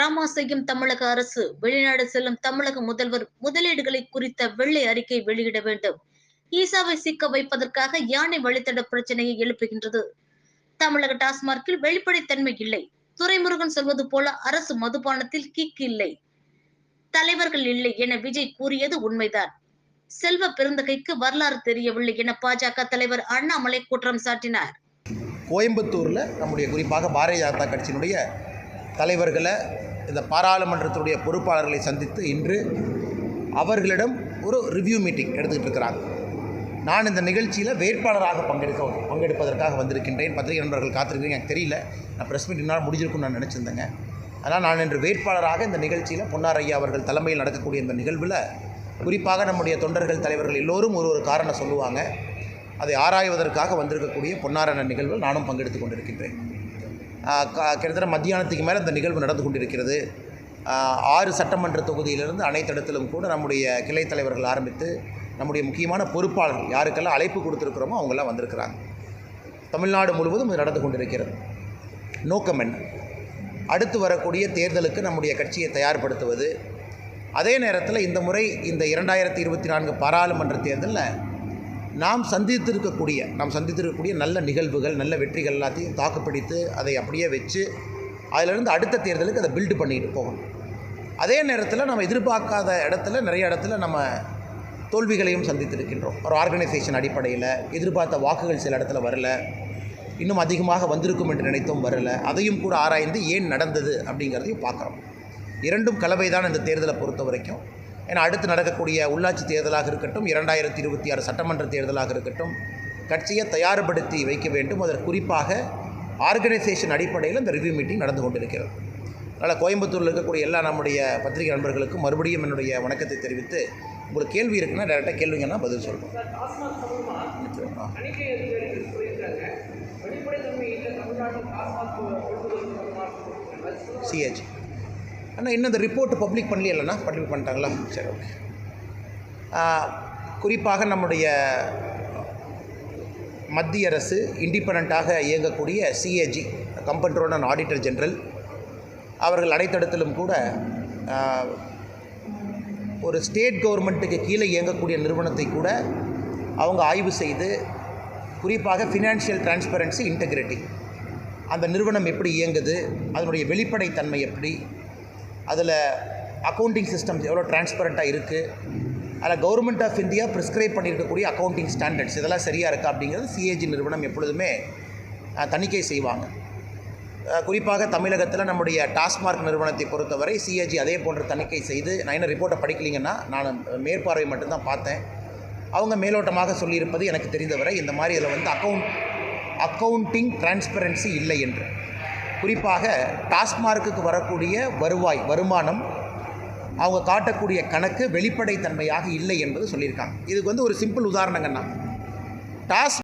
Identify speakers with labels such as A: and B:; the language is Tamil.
A: டிராமா செய்யும் தமிழக அரசு வெளிநாடு செல்லும் தமிழக முதல்வர் முதலீடுகளை குறித்த வெள்ளை அறிக்கை வெளியிட வேண்டும். ஈசாவை சிக்க வைப்பதற்காக யானை வழித்தட பிரச்சனையை எழுப்புகின்றது. தமிழக டாஸ்மார்க்கில் வெளிப்படைத்தன்மை இல்லை. துரைமுருகன் சொல்வது போல அரசு மதுபானத்தில் கிக் இல்லை. தலைவர்கள் இல்லை என விஜய் கூறியது உண்மைதான். செல்வ பெருந்தகைக்கு வரலாறு தெரியவில்லை என பாஜக தலைவர் அண்ணாமலை குற்றம் சாட்டினார்.
B: கோயம்புத்தூரில் நம்முடைய குறிப்பாக பாரதிய ஜனதா கட்சியினுடைய தலைவர்களை இந்த பாராளுமன்றத்துடைய பொறுப்பாளர்களை சந்தித்து இன்று அவர்களிடம் ஒரு ரிவ்யூ மீட்டிங் எடுத்துக்கிட்டு இருக்கிறாங்க நான் இந்த நிகழ்ச்சியில் வேட்பாளராக பங்கெடுக்க பங்கெடுப்பதற்காக வந்திருக்கின்றேன். பத்திரிகை நண்பர்கள் காத்திருக்கிறீங்க எனக்கு தெரியல. நான் ப்ரெஸ் மீட் இன்னும் முடிஞ்சிருக்கும்னு நான் நினச்சிருந்தேங்க. ஆனால் நான் இன்று வேட்பாளராக இந்த நிகழ்ச்சியில் பொன்னாரையா அவர்கள் தலைமையில் நடக்கக்கூடிய இந்த நிகழ்வில் குறிப்பாக நம்முடைய தொண்டர்கள் தலைவர்கள் எல்லோரும் ஒரு ஒரு காரணம் சொல்லுவாங்க. அதை ஆராய்வதற்காக வந்திருக்கக்கூடிய பொன்னாரண நிகழ்வில் நானும் பங்கெடுத்து கொண்டிருக்கின்றேன். கிட்டத்தட்ட மத்தியானத்துக்கு மேலே இந்த நிகழ்வு நடந்து கொண்டிருக்கிறது. ஆறு சட்டமன்ற தொகுதியிலிருந்து அனைத்து இடத்திலும் கூட நம்முடைய கிளை தலைவர்கள் ஆரம்பித்து நம்முடைய முக்கியமான பொறுப்பாளர்கள் யாருக்கெல்லாம் அழைப்பு கொடுத்துருக்குறோமோ அவங்கெல்லாம் வந்திருக்கிறாங்க. தமிழ்நாடு முழுவதும் இது நடந்து கொண்டிருக்கிறது. நோக்கம் என்ன? அடுத்து வரக்கூடிய தேர்தலுக்கு நம்முடைய கட்சியை தயார்படுத்துவது. அதே நேரத்தில் இந்த முறை இந்த இரண்டாயிரத்தி இருபத்தி நான்கு பாராளுமன்ற தேர்தலில் நாம் சந்தித்திருக்கக்கூடிய நாம் சந்தித்திருக்கக்கூடிய நல்ல நிகழ்வுகள் நல்ல வெற்றிகள் எல்லாத்தையும் தாக்குப்பிடித்து அதை அப்படியே வச்சு அதிலிருந்து அடுத்த தேர்தலுக்கு அதை பில்டு பண்ணிட்டு போகணும். அதே நேரத்தில் நம்ம எதிர்பார்க்காத இடத்துல நிறைய இடத்துல நம்ம தோல்விகளையும் சந்தித்திருக்கின்றோம். ஒரு ஆர்கனைசேஷன் அடிப்படையில் எதிர்பார்த்த வாக்குகள் சில இடத்துல வரல. இன்னும் அதிகமாக வந்திருக்கும் என்று நினைத்தும் வரல. அதையும் கூட ஆராய்ந்து ஏன் நடந்தது அப்படிங்கிறதையும் பார்க்குறோம். இரண்டும் கலவை தான் இந்த தேர்தலை பொறுத்த வரைக்கும் ஏன்னா அடுத்து நடக்கக்கூடிய உள்ளாட்சி தேர்தலாக இருக்கட்டும் இரண்டாயிரத்தி இருபத்தி ஆறு சட்டமன்ற தேர்தலாக இருக்கட்டும் கட்சியை தயார்படுத்தி வைக்க வேண்டும். அதற்கு குறிப்பாக ஆர்கனைசேஷன் அடிப்படையில் இந்த ரிவ்யூ மீட்டிங் நடந்து கொண்டிருக்கிறது. அதனால் கோயம்புத்தூரில் இருக்கக்கூடிய எல்லா நம்முடைய பத்திரிகை நண்பர்களுக்கும் மறுபடியும் என்னுடைய வணக்கத்தை தெரிவித்து உங்களுக்கு கேள்வி இருக்குன்னா டேரெக்டாக கேள்விங்கன்னா பதில் சொல்கிறோம் சிஹெச் அண்ணா இன்னும் இந்த ரிப்போர்ட் பப்ளிக் பண்ணலையில்லண்ணா பப்ளிக் பண்ணிட்டாங்களா? சரி ஓகே குறிப்பாக நம்முடைய மத்திய அரசு இண்டிபெண்ட்டாக இயங்கக்கூடிய C A G comptroller and auditor general அவர்கள் அடைத்தடத்திலும் கூட ஒரு ஸ்டேட் கவர்மெண்ட்டுக்கு கீழே இயங்கக்கூடிய நிறுவனத்தை கூட அவங்க ஆய்வு செய்து குறிப்பாக ஃபினான்ஷியல் டிரான்ஸ்பரன்சி இன்டெகிரிட்டி அந்த நிறுவனம் எப்படி இயங்குது அதனுடைய வெளிப்படைத்தன்மை எப்படி அதில் அக்கௌண்டிங் சிஸ்டம்ஸ் எவ்வளோ டிரான்ஸ்பரண்ட்டாக இருக்குது அதில் கவர்மெண்ட் ஆஃப் இந்தியா ப்ரிஸ்கிரைப் பண்ணியிருக்கக்கூடிய அக்கௌண்டிங் ஸ்டாண்டர்ட்ஸ் இதெல்லாம் சரியாக இருக்கா அப்படிங்கிறது சிஏஜி நிறுவனம் எப்பொழுதுமே தணிக்கை செய்வாங்க. குறிப்பாக தமிழகத்தில் நம்முடைய டாஸ்மார்க் நிறுவனத்தை பொறுத்தவரை சிஏஜி அதே போன்ற தணிக்கை செய்து நான் என்ன ரிப்போர்ட்டை படிக்கலைங்கன்னா நான் மேற்பார்வை மட்டும்தான் பார்த்தேன். அவங்க மேலோட்டமாக சொல்லியிருப்பது எனக்கு தெரிந்தவரை இந்த மாதிரி இதில் வந்து அக்கௌண்ட் அக்கௌண்டிங் டிரான்ஸ்பரன்சி இல்லை என்று. குறிப்பாக டாஸ்மார்க்குக்கு வரக்கூடிய வருவாய் வருமானம் அவங்க காட்டக்கூடிய கணக்கு வெளிப்படைத்தன்மையாக இல்லை என்பது சொல்லியிருக்காங்க. இதுக்கு வந்து ஒரு சிம்பிள் உதாரணங்கன்னா டாஸ்